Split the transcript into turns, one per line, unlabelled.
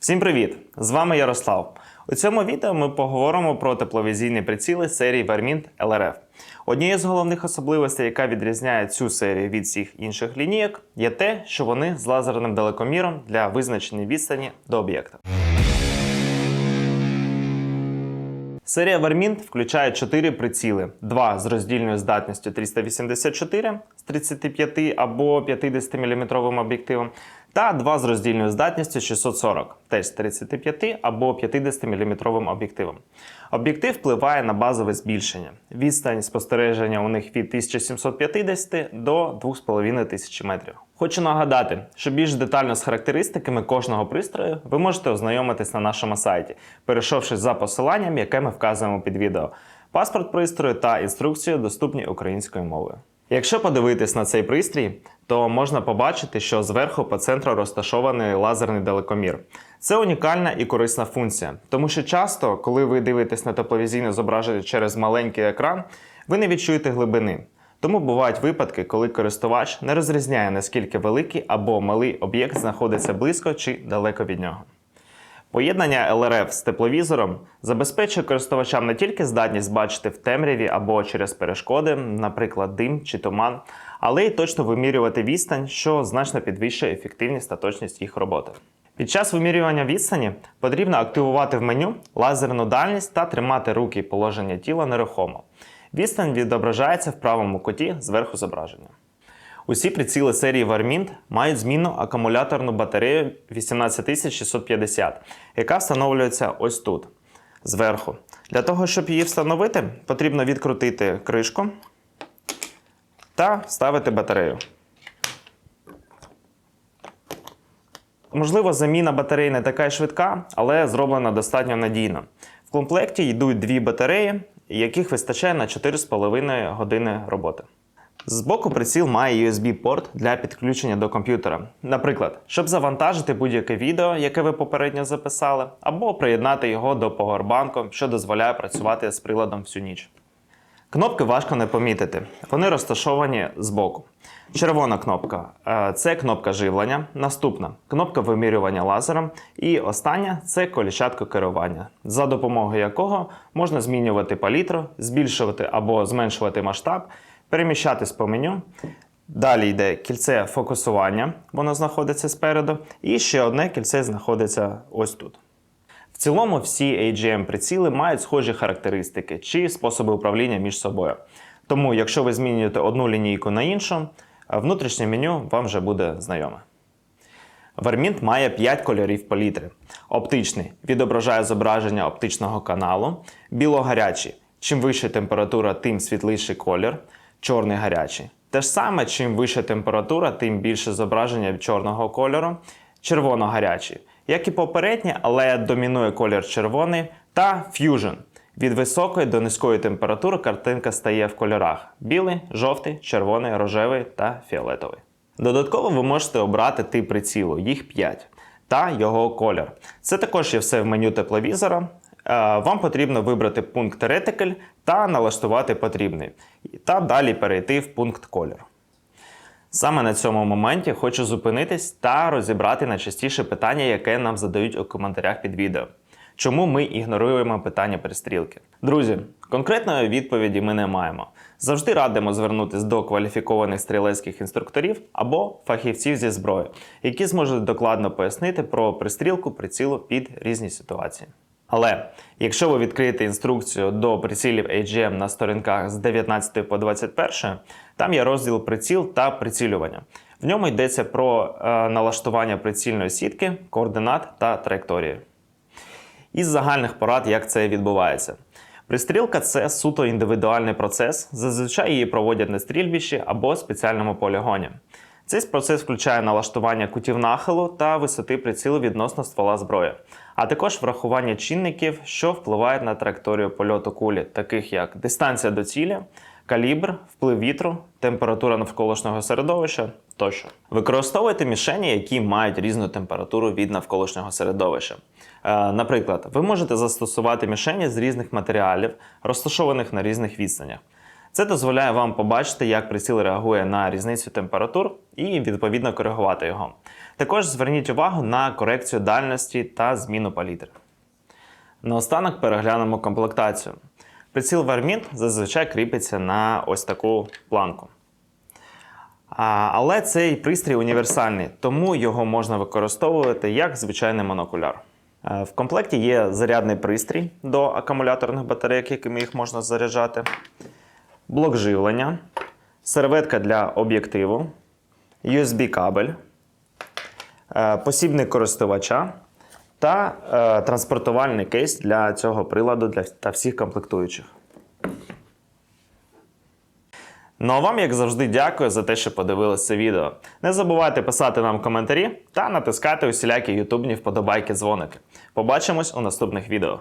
Всім привіт! З вами Ярослав. У цьому відео ми поговоримо про тепловізійні приціли серії Vermint LRF. Однією з головних особливостей, яка відрізняє цю серію від всіх інших лінійок, є те, що вони з лазерним далекоміром для визначення відстані до об'єкта. Серія Vermint включає 4 приціли: два з роздільною здатністю 384 з 35 або 50 мм об'єктивом, та два з роздільною здатністю 640 теж з 35 або 50 мм об'єктивом. Об'єктив впливає на базове збільшення. Відстань спостереження у них від 1750 до 2500 метрів. Хочу нагадати, що більш детально з характеристиками кожного пристрою ви можете ознайомитись на нашому сайті, перейшовши за посиланням, яке ми вказуємо під відео. Паспорт пристрою та інструкцію доступні українською мовою. Якщо подивитись на цей пристрій, то можна побачити, що зверху по центру розташований лазерний далекомір. Це унікальна і корисна функція, тому що часто, коли ви дивитесь на тепловізійне зображення через маленький екран, ви не відчуєте глибини. Тому бувають випадки, коли користувач не розрізняє, наскільки великий або малий об'єкт знаходиться близько чи далеко від нього. Поєднання LRF з тепловізором забезпечує користувачам не тільки здатність бачити в темряві або через перешкоди, наприклад, дим чи туман, але й точно вимірювати відстань, що значно підвищує ефективність та точність їх роботи. Під час вимірювання відстані потрібно активувати в меню лазерну дальність та тримати руки і положення тіла нерухомо. Відстань відображається в правому куті зверху зображення. Усі приціли серії Vermint мають змінну акумуляторну батарею 18650, яка встановлюється ось тут, зверху. Для того, щоб її встановити, потрібно відкрутити кришку та вставити батарею. Можливо, заміна батареї не така швидка, але зроблена достатньо надійно. В комплекті йдуть дві батареї, яких вистачає на 4,5 години роботи. Збоку приціл має USB-порт для підключення до комп'ютера. Наприклад, щоб завантажити будь-яке відео, яке ви попередньо записали, або приєднати його до повербанку, що дозволяє працювати з приладом всю ніч. Кнопки важко не помітити. Вони розташовані збоку. Червона кнопка е, це кнопка живлення. Наступна кнопка вимірювання лазером. І остання це коліщатко керування, за допомогою якого можна змінювати палітру, збільшувати або зменшувати масштаб, переміщатись по меню. Далі йде кільце фокусування, воно знаходиться спереду. І ще одне кільце знаходиться ось тут. В цілому всі AGM приціли мають схожі характеристики чи способи управління між собою. Тому, якщо ви змінюєте одну лінійку на іншу, внутрішнє меню вам вже буде знайоме. Vermint має 5 кольорів палітри. Оптичний відображає зображення оптичного каналу, біло-гарячий. Чим вища температура, тим світліший колір, чорний гарячий. Те ж саме, чим вища температура, тим більше зображення чорного кольору, червоно-гарячий. Як і попереднє, але домінує колір червоний та Fusion. Від високої до низької температури картинка стає в кольорах: білий, жовтий, червоний, рожевий та фіолетовий. Додатково ви можете обрати тип прицілу, їх 5, та його колір. Це також є все в меню тепловізора. Е, Вам потрібно вибрати пункт Reticle та налаштувати потрібний. Та далі перейти в пункт колір. Саме на цьому моменті хочу зупинитись та розібрати найчастіше питання, яке нам задають у коментарях під відео. Чому ми ігноруємо питання перестрілки? Друзі, конкретної відповіді ми не маємо. Завжди радимо звернутися до кваліфікованих стрілецьких інструкторів або фахівців зі зброї, які зможуть докладно пояснити про пристрілку прицілу під різні ситуації. Але якщо ви відкриєте інструкцію до прицілів AGM на сторінках з 19 по 21, там є розділ приціл та прицілювання. В ньому йдеться про е, налаштування прицільної сітки, координат та траєкторії. Із загальних порад, як це відбувається. Пристрілка це суто індивідуальний процес. Зазвичай її проводять на стрільбищі або спеціальному полігоні. Цей процес включає налаштування кутів нахилу та висоти прицілу відносно ствола зброї, а також врахування чинників, що впливають на траєкторію польоту кулі, таких як дистанція до цілі, калібр, вплив вітру, температура навколишнього середовища тощо. Використовуйте мішені, які мають різну температуру від навколишнього середовища. Е, Наприклад, ви можете застосувати мішені з різних матеріалів, розташованих на різних відстанях. Це дозволяє вам побачити, як приціл реагує на різницю температур і відповідно коригувати його. Також зверніть увагу на корекцію дальності та зміну палітри. Наостанок переглянемо комплектацію. Приціл Vermint зазвичай кріпиться на ось таку планку. Але цей пристрій універсальний, тому його можна використовувати як звичайний монокуляр. Е, В комплекті є зарядний пристрій до акумуляторних батарейок, якими їх можна заряджати, блок живлення, серветка для об'єктиву, USB-кабель, е, посібник користувача та е, транспортувальний кейс для цього приладу та всіх комплектуючих. Ну а вам, як завжди, дякую за те, що подивилися це відео. Не забувайте писати нам коментарі та натискати усілякі ютубні вподобайки дзвоники. Побачимось у наступних відео.